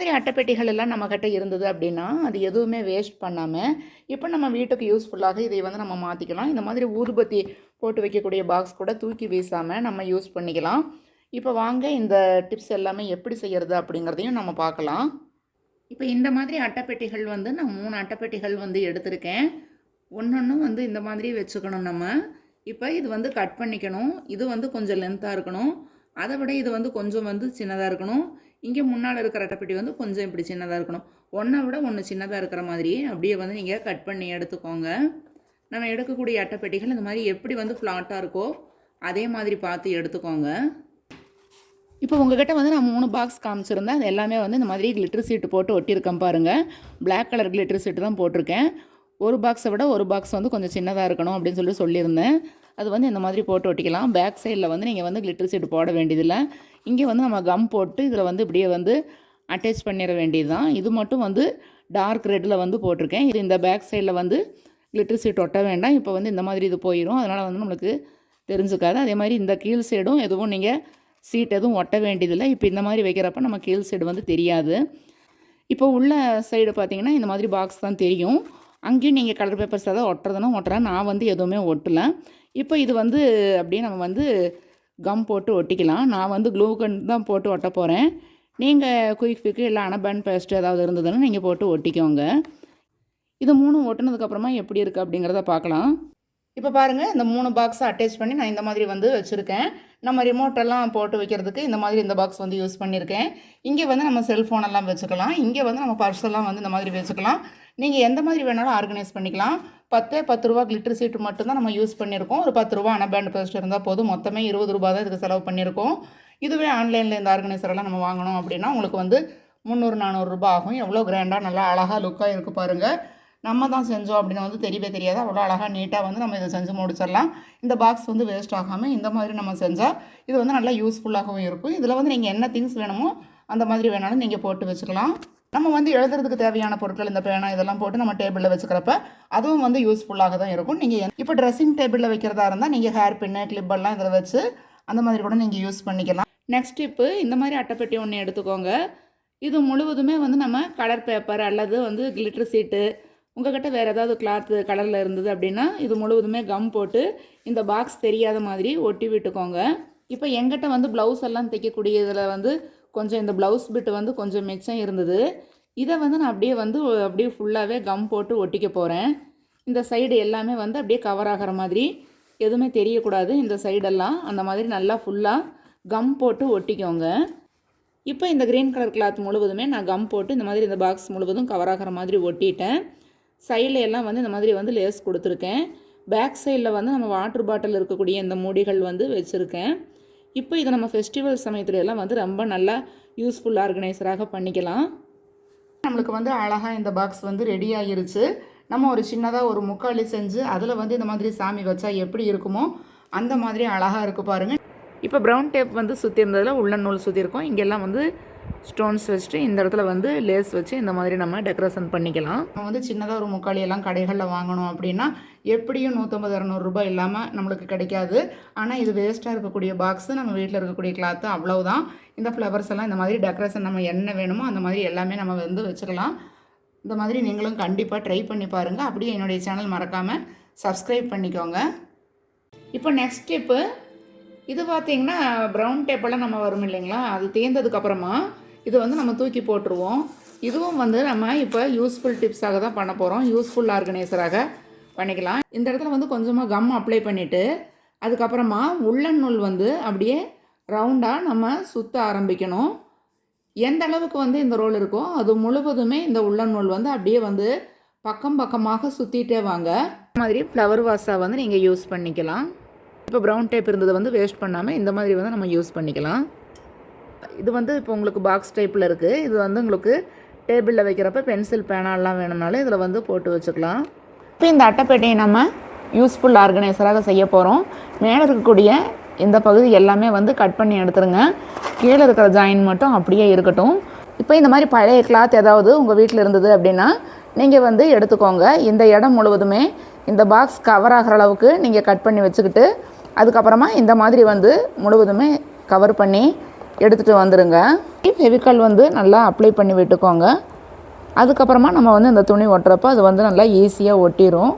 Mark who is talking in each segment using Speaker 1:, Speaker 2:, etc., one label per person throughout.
Speaker 1: மாதிரி அட்டைப்பெட்டிகள் எல்லாம் நம்மக்கிட்ட இருந்தது அப்படின்னா அது எதுவுமே வேஸ்ட் பண்ணாமல் இப்போ நம்ம வீட்டுக்கு யூஸ்ஃபுல்லாக இதை வந்து நம்ம மாற்றிக்கலாம் இந்த மாதிரி ஊதுபத்தி போட்டு வைக்கக்கூடிய பாக்ஸ் கூட தூக்கி வீசாமல் நம்ம யூஸ் பண்ணிக்கலாம். இப்போ வாங்க இந்த டிப்ஸ் எல்லாமே எப்படி செய்கிறது அப்படிங்கிறதையும் நம்ம பார்க்கலாம். இப்போ இந்த மாதிரி அட்டைப்பெட்டிகள் வந்து நான் மூணு அட்டைப்பெட்டிகள் வந்து எடுத்திருக்கேன். ஒன்றொன்றும் வந்து இந்த மாதிரி வச்சுக்கணும் நம்ம. இப்போ இது வந்து கட் பண்ணிக்கணும். இது வந்து கொஞ்சம் லென்த்தாக இருக்கணும். அதை விட இது வந்து கொஞ்சம் வந்து சின்னதாக இருக்கணும். இங்கே முன்னால் இருக்கிற அட்டைப்பெட்டி வந்து கொஞ்சம் இப்படி சின்னதாக இருக்கணும். ஒன்றை விட ஒன்று சின்னதாக இருக்கிற மாதிரி அப்படியே வந்து நீங்கள் கட் பண்ணி எடுத்துக்கோங்க. நம்ம எடுக்கக்கூடிய அட்டைப்பெட்டிகள் இந்த மாதிரி எப்படி வந்து ஃப்ளாட்டாக இருக்கோ அதே மாதிரி பார்த்து எடுத்துக்கோங்க. இப்போ உங்ககிட்ட வந்து நான் மூணு பாக்ஸ் காமிச்சிருந்தேன். அது எல்லாமே வந்து இந்த மாதிரி கிளிட்டர் சீட்டு போட்டு ஒட்டியிருக்கேன் பாருங்கள் பிளாக் கலர் கிளிட்டர் சீட்டு தான் போட்டிருக்கேன். ஒரு பாக்ஸை விட ஒரு பாக்ஸ் வந்து கொஞ்சம் சின்னதாக இருக்கணும் அப்படின்னு சொல்லி சொல்லியிருந்தேன். அது வந்து இந்த மாதிரி போட்டு ஒட்டிக்கலாம். பேக் சைடில் வந்து நீங்கள் வந்து கிளிட்டர் சீட்டு போட வேண்டியதில்லை. இங்கே வந்து நம்ம கம் போட்டு இதில் வந்து இப்படியே வந்து அட்டாச் பண்ணிட வேண்டியது தான் இது மட்டும் வந்து டார்க் ரெட்டில் வந்து போட்டிருக்கேன். இது இந்த பேக் சைடில் வந்து கிளிட்டர் சீட் ஒட்ட வேண்டாம். இப்போ வந்து இந்த மாதிரி இது போயிடும் அதனால் வந்து நம்மளுக்கு தெரிஞ்சுக்காது. அதே மாதிரி இந்த கீழ் சைடும் எதுவும் நீங்கள் சீட் எதுவும் ஒட்ட வேண்டியதில்லை. இப்போ இந்த மாதிரி வைக்கிறப்ப நம்ம கீழ் சைடு வந்து தெரியாது. இப்போ உள்ள சைடு பார்த்தீங்கன்னா இந்த மாதிரி பாக்ஸ் தான் தெரியும். அங்கேயும் நீங்கள் கலர் பேப்பர்ஸ் ஏதாவது ஒட்டுறதுனா ஒட்டுறேன். நான் வந்து எதுவுமே ஒட்டலை. இப்போ இது வந்து அப்படியே நம்ம வந்து கம் போட்டு ஒட்டிக்கலாம். நான் வந்து க்ளூ கன் தான் போட்டு ஒட்ட போகிறேன் நீங்கள் குயிக் ஃபிக்கு இல்லை அனபேன் பேஸ்ட் ஏதாவது இருந்ததுன்னா நீங்கள் போட்டு ஒட்டிக்கோங்க. இது மூணும் ஒட்டினதுக்கப்புறமா எப்படி இருக்குது அப்படிங்கிறத பார்க்கலாம். இப்போ பாருங்கள் இந்த மூணு பாக்ஸை அட்டாச் பண்ணி நான் இந்த மாதிரி வந்து வச்சுருக்கேன். நம்ம ரிமோட்டெல்லாம் போட்டு வைக்கிறதுக்கு இந்த மாதிரி இந்த பாக்ஸ் வந்து யூஸ் பண்ணியிருக்கேன் இங்கே வந்து நம்ம செல்ஃபோனெல்லாம் வச்சுக்கலாம். இங்கே வந்து நம்ம பர்ஸெல்லாம் வந்து இந்த மாதிரி வச்சுக்கலாம். நீங்கள் எந்த மாதிரி வேணாலும் ஆர்கனைஸ் பண்ணிக்கலாம். பத்தே பத்து ரூபா கிளிட்டர் சீட்டு மட்டும்தான் நம்ம யூஸ் பண்ணியிருக்கோம் ஒரு பத்து ரூபா அனபேண்ட் பேஸ்ட் இருந்தால் போதும். மொத்தமே இருபது ரூபா தான் இதுக்கு செலவு பண்ணியிருக்கோம் இதுவே ஆன்லைனில் இந்த ஆர்கனைசரெல்லாம் நம்ம வாங்கணும் அப்படின்னா உங்களுக்கு வந்து முந்நூறு நானூறுரூபா ஆகும். எவ்வளோ கிராண்டாக நல்லா அழகாக லுக்காக இருக்குது பாருங்கள் நம்ம தான் செஞ்சோம் அப்படின்னு வந்து தெரியவே தெரியாது. அவ்வளோ அழகாக நீட்டாக வந்து நம்ம இதை செஞ்சு முடிச்சிடலாம். இந்த பாக்ஸ் வந்து வேஸ்ட் ஆகாமல் இந்த மாதிரி நம்ம செஞ்சால் இது வந்து நல்லா யூஸ்ஃபுல்லாகவும் இருக்கும். இதில் வந்து நீங்கள் என்ன திங்ஸ் வேணுமோ அந்த மாதிரி வேணாலும் நீங்கள் போட்டு வச்சுக்கலாம். நம்ம வந்து எழுதுறதுக்கு தேவையான பொருட்கள் இந்த பேனா இதெல்லாம் போட்டு நம்ம டேபிளில் வச்சுக்கிறப்ப அதுவும் வந்து யூஸ்ஃபுல்லாக தான் இருக்கும். நீங்கள் இப்போ ட்ரெஸ்ஸிங் டேபிளில் வைக்கிறதா இருந்தால் நீங்கள் ஹேர் பின்னு கிளிப்பெல்லாம் இதில் வச்சு அந்த மாதிரி கூட நீங்கள் யூஸ் பண்ணிக்கலாம். நெக்ஸ்ட் டிப்பு இந்த மாதிரி அட்டைப்பெட்டி ஒன்று எடுத்துக்கோங்க. இது முழுவதுமே வந்து நம்ம கலர் பேப்பர் அல்லது வந்து கிளிட்டர் சீட்டு உங்ககிட்ட வேறு ஏதாவது கிளாத்து கலரில் இருந்தது அப்படின்னா இது முழுவதுமே கம் போட்டு இந்த பாக்ஸ் தெரியாத மாதிரி ஒட்டி விட்டுக்கோங்க. இப்போ எங்கிட்ட வந்து ப்ளவுஸ் எல்லாம் தைக்கக்கூடியதில் வந்து கொஞ்சம் இந்த ப்ளவுஸ் பிட்டு வந்து கொஞ்சம் மிச்சம் இருந்தது. இதை வந்து நான் அப்படியே வந்து அப்படியே ஃபுல்லாகவே கம் போட்டு ஒட்டிக்க போகிறேன் இந்த சைடு எல்லாமே வந்து அப்படியே கவர் ஆகிற மாதிரி. எதுவுமே தெரியக்கூடாது இந்த சைடெல்லாம் அந்த மாதிரி நல்லா ஃபுல்லாக கம் போட்டு ஒட்டிக்கோங்க. இப்போ இந்த க்ரீன் கலர் கிளாத் முழுவதுமே நான் கம் போட்டு இந்த மாதிரி இந்த பாக்ஸ் முழுவதும் கவர் ஆகிற மாதிரி ஒட்டிட்டேன். சைடில் எல்லாம் வந்து இந்த மாதிரி வந்து லேஸ் கொடுத்துருக்கேன். பேக் சைடில் வந்து நம்ம வாட்டர் பாட்டில் இருக்கக்கூடிய இந்த மூடிகள் வந்து வச்சுருக்கேன். இப்போ இதை நம்ம ஃபெஸ்டிவல் சமயத்துல எல்லாம் வந்து ரொம்ப நல்லா யூஸ்ஃபுல் ஆர்கனைசராக பண்ணிக்கலாம். நம்மளுக்கு வந்து அழகாக இந்த பாக்ஸ் வந்து ரெடி ஆகிருச்சு நம்ம ஒரு சின்னதாக ஒரு முக்காளி செஞ்சு அதில் வந்து இந்த மாதிரி சாமி வச்சா எப்படி இருக்குமோ அந்த மாதிரி அழகாக இருக்குது பாருங்கள் இப்போ ப்ரௌன் டேப் வந்து சுற்றி இருந்ததில் உள்ள நூல் சுற்றிருக்கோம் இங்கெல்லாம் வந்து ஸ்டோன்ஸ் வச்சுட்டு இந்த இடத்துல வந்து லேஸ் வச்சு இந்த மாதிரி நம்ம டெக்கரேஷன் பண்ணிக்கலாம். நம்ம வந்து சின்னதாக ஒரு முக்காளியெல்லாம் கடைகளில் வாங்கணும் அப்படின்னா எப்படியும் நூற்றம்பது இரநூறுபா இல்லாமல் நம்மளுக்கு கிடைக்காது. ஆனால் இது வேஸ்ட்டாக இருக்கக்கூடிய பாக்ஸு நம்ம வீட்டில் இருக்கக்கூடிய கிளாத்து அவ்வளவுதான். இந்த ஃப்ளவர்ஸ் எல்லாம் இந்த மாதிரி டெக்கரேஷன் நம்ம என்ன வேணுமோ அந்த மாதிரி எல்லாமே நம்ம வந்து வச்சுக்கலாம் இந்த மாதிரி நீங்களும் கண்டிப்பாக ட்ரை பண்ணி பாருங்கள் அப்படியே என்னுடைய சேனல் மறக்காமல் சப்ஸ்கிரைப் பண்ணிக்கோங்க. இப்போ நெக்ஸ்ட் ஸ்டெப்பு இது பார்த்தீங்கன்னா ப்ரௌன் டேப்பெல்லாம் நம்ம வரும் இல்லைங்களா? அது தேர்ந்ததுக்கப்புறமா இது வந்து நம்ம தூக்கி போட்டுருவோம். இதுவும் வந்து நம்ம இப்போ யூஸ்ஃபுல் டிப்ஸாக தான் பண்ண போகிறோம் யூஸ்ஃபுல் ஆர்கனைசராக பண்ணிக்கலாம். இந்த இடத்துல வந்து கொஞ்சமாக கம் அப்ளை பண்ணிவிட்டு அதுக்கப்புறமா உள்ளன் நூல் வந்து அப்படியே ரவுண்டாக நம்ம சுற்ற ஆரம்பிக்கணும். எந்த அளவுக்கு வந்து இந்த ரோல் இருக்கோ அது முழுவதுமே இந்த உள்ளன் நூல் வந்து அப்படியே வந்து பக்கம் பக்கமாக சுற்றிட்டே வாங்க. இந்த மாதிரி ஃப்ளவர் வாஸாக வந்து நீங்கள் யூஸ் பண்ணிக்கலாம். இப்போ ப்ரௌன் டேப் இருந்ததை வந்து வேஸ்ட் பண்ணாமல் இந்த மாதிரி வந்து நம்ம யூஸ் பண்ணிக்கலாம். இது வந்து இப்போ உங்களுக்கு பாக்ஸ் டைப்பில் இருக்குது இது வந்து உங்களுக்கு டேபிளில் வைக்கிறப்ப பென்சில் பேனாலாம் வேணும்னாலும் இதில் வந்து போட்டு வச்சுக்கலாம். இப்போ இந்த அட்டைப்பேட்டையை நம்ம யூஸ்ஃபுல் ஆர்கனைசராக செய்ய போகிறோம் மேலே இருக்கக்கூடிய இந்த பகுதி எல்லாமே வந்து கட் பண்ணி எடுத்துருங்க. கீழே இருக்கிற ஜாயின் மட்டும் அப்படியே இருக்கட்டும். இப்போ இந்த மாதிரி பழைய கிளாத் ஏதாவது உங்கள் வீட்டில் இருந்தது அப்படின்னா நீங்கள் வந்து எடுத்துக்கோங்க. இந்த இடம் முழுவதுமே இந்த பாக்ஸ் கவர் ஆகிற அளவுக்கு நீங்கள் கட் பண்ணி வச்சுக்கிட்டு அதுக்கப்புறமா இந்த மாதிரி வந்து முழுவதுமே கவர் பண்ணி எடுத்துகிட்டு வந்துடுங்க ஃபெவிக்கால் வந்து நல்லா அப்ளை பண்ணி விட்டுக்கோங்க. அதுக்கப்புறமா நம்ம வந்து இந்த துணி ஒட்டுறப்போ அது வந்து நல்லா ஈஸியாக ஒட்டிடும்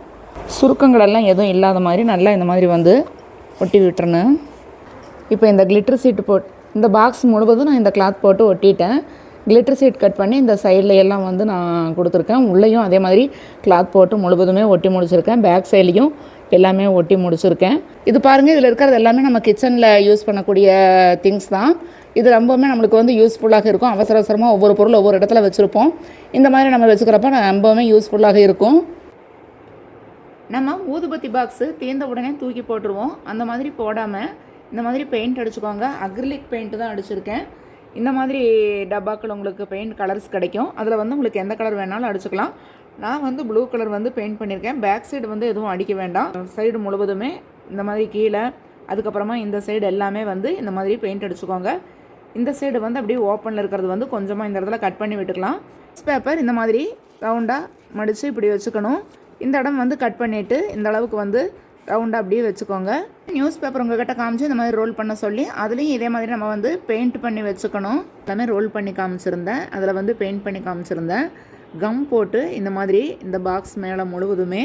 Speaker 1: சுருக்கங்களெல்லாம் எதுவும் இல்லாத மாதிரி நல்லா இந்த மாதிரி வந்து ஒட்டி விட்டுறணும் இப்போ இந்த கிளிட்டர் சீட்டு போட் இந்த பாக்ஸ் முழுவதும் நான் இந்த கிளாத் போட்டு ஒட்டிட்டேன். கிளிட்டர் சீட் கட் பண்ணி இந்த சைடில் எல்லாம் வந்து நான் கொடுத்துருக்கேன். உள்ளேயும் அதே மாதிரி கிளாத் போட்டு முழுவதுமே ஒட்டி முடிச்சிருக்கேன். பேக் சைட்லேயும் எல்லாமே ஒட்டி முடிச்சிருக்கேன். இது பாருங்கள் இதில் இருக்கிறது எல்லாமே நம்ம கிச்சனில் யூஸ் பண்ணக்கூடிய திங்ஸ் தான். இது ரொம்பவுமே நம்மளுக்கு வந்து யூஸ்ஃபுல்லாக இருக்கும். அவசர அவசரமாக ஒவ்வொரு பொருள் ஒவ்வொரு இடத்துல வச்சுருப்போம். இந்த மாதிரி நம்ம வச்சுக்கிறப்ப ரொம்பவுமே யூஸ்ஃபுல்லாக இருக்கும். நம்ம ஊதுபத்தி பாக்ஸு தீர்ந்த உடனே தூக்கி போட்டுருவோம். அந்த மாதிரி போடாமல் இந்த மாதிரி பெயிண்ட் அடிச்சுக்கோங்க. அக்ரிலிக் பெயிண்ட் தான் அடிச்சிருக்கேன். இந்த மாதிரி டப்பாக்கள் உங்களுக்கு பெயிண்ட் கலர்ஸ் கிடைக்கும். அதில் வந்து உங்களுக்கு எந்த கலர் வேணாலும் அடிச்சுக்கலாம். நான் வந்து ப்ளூ கலர் வந்து பெயிண்ட் பண்ணியிருக்கேன் பேக் சைடு வந்து எதுவும் அடிக்க வேண்டாம். சைடு முழுவதுமே இந்த மாதிரி கீழே அதுக்கப்புறமா இந்த சைடு எல்லாமே வந்து இந்த மாதிரி பெயிண்ட் அடிச்சுக்கோங்க. இந்த சைடு வந்து அப்படியே ஓப்பனில் இருக்கிறது வந்து கொஞ்சமாக இந்த இடத்துல கட் பண்ணி விட்டுக்கலாம். பேப்பர் இந்த மாதிரி ரவுண்டாக மடித்து இப்படி வச்சுக்கணும். இந்த இடம் வந்து கட் பண்ணிவிட்டு இந்த அளவுக்கு வந்து ரவுண்டாக அப்படியே வச்சுக்கோங்க. நியூஸ் பேப்பர் உங்ககிட்ட காமிச்சு இந்த மாதிரி ரோல் பண்ண சொல்லி அதுலேயும் இதே மாதிரி நம்ம வந்து பெயிண்ட் பண்ணி வச்சுக்கணும். எல்லாமே ரோல் பண்ணி காமிச்சிருந்தேன். அதில் வந்து பெயிண்ட் பண்ணி காமிச்சிருந்தேன். கம் போட்டு இந்த மாதிரி இந்த பாக்ஸ் மேலே முழுவதுமே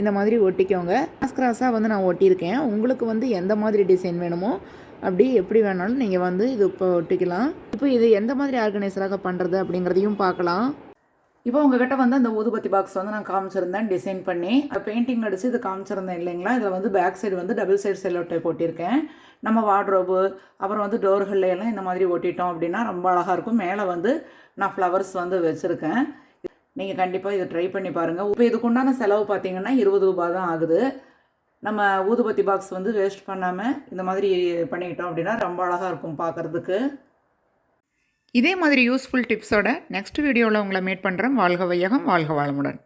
Speaker 1: இந்த மாதிரி ஒட்டிக்கோங்க. கிராஸ் கிராஸாக வந்து நான் ஒட்டியிருக்கேன். உங்களுக்கு வந்து எந்த மாதிரி டிசைன் வேணுமோ அப்படி எப்படி வேணாலும் நீங்கள் வந்து இது இப்போ ஒட்டிக்கலாம். இப்போ இது எந்த மாதிரி ஆர்கனைசராக பண்ணுறது அப்படிங்கிறதையும் பார்க்கலாம். இப்போ உங்ககிட்ட வந்து அந்த ஊதுபத்தி பாக்ஸ் வந்து நான் காமிச்சிருந்தேன் டிசைன் பண்ணி. பெயிண்டிங் அடித்து இது காமிச்சிருந்தேன் இல்லைங்களா? இதில் வந்து பேக் சைடு வந்து டபுள் சைடு செல்லோ டைப் ஒட்டியிருக்கேன். நம்ம வார்ட்ரோபு அப்புறம் வந்து டோர்கள்ல எல்லாம் இந்த மாதிரி ஒட்டிட்டோம் அப்படின்னா ரொம்ப அழகாக இருக்கும். மேலே வந்து நான் ஃப்ளவர்ஸ் வந்து வச்சுருக்கேன். நீங்கள் கண்டிப்பாக இதை ட்ரை பண்ணி பாருங்கள் இப்போ இதுக்குண்டான செலவு பார்த்தீங்கன்னா இருபது ரூபா தான் ஆகுது. நம்ம ஊதுபத்தி பாக்ஸ் வந்து வேஸ்ட் பண்ணாமல் இந்த மாதிரி பண்ணிக்கிட்டோம் அப்படின்னா ரொம்ப அழகாக இருக்கும் பார்க்குறதுக்கு. இதே மாதிரி யூஸ்ஃபுல் டிப்ஸோட நெக்ஸ்ட் வீடியோவில் உங்களை மீட் பண்ணுறேன் வாழ்க வையகம் வாழ்க வாழமுடன்